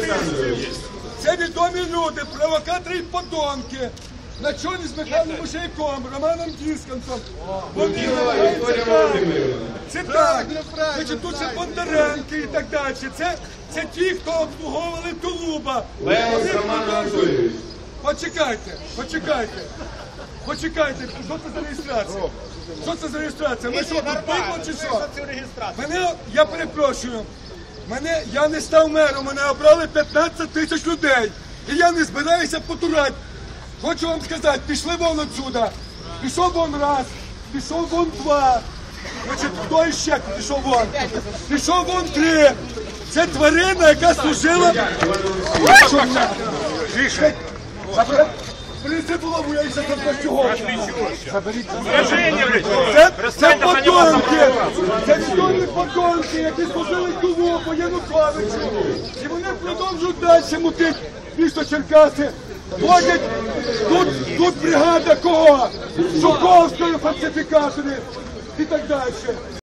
сепаратистів. Це відомі люди, провокатори і подонки. На чолі з Михайлом Мушейком, Романом Дісканцем. Вони намагаються. Це так. Значить, тут ще Бондаренки і так далі. Це, це ті, хто обслуговували Тулуба. Вони продовжують. Почекайте, почекайте. Почекайте, що це за реєстрація? Що це за реєстрація? Ми що, тут бидло чи що? Мене, я перепрошую, мене, я не став мером, мене обрали 15 тисяч людей. І я не збираюся потурати. Хочу вам сказати, пішли вон отсюда. Пішов вон раз, пішов вон два. Значить, хто іще пішов вон? Пішов вон три. Це тварина, яка служила. Тише. Принеси булаву, я їх за чого. Це, це подонки! Це подонки, які служили Тулупу, Януковичу. І вони продовжують далі мутити місто Черкаси. Ходять, тут, тут бригада кого? Жуковської фальсифікатори і так далі.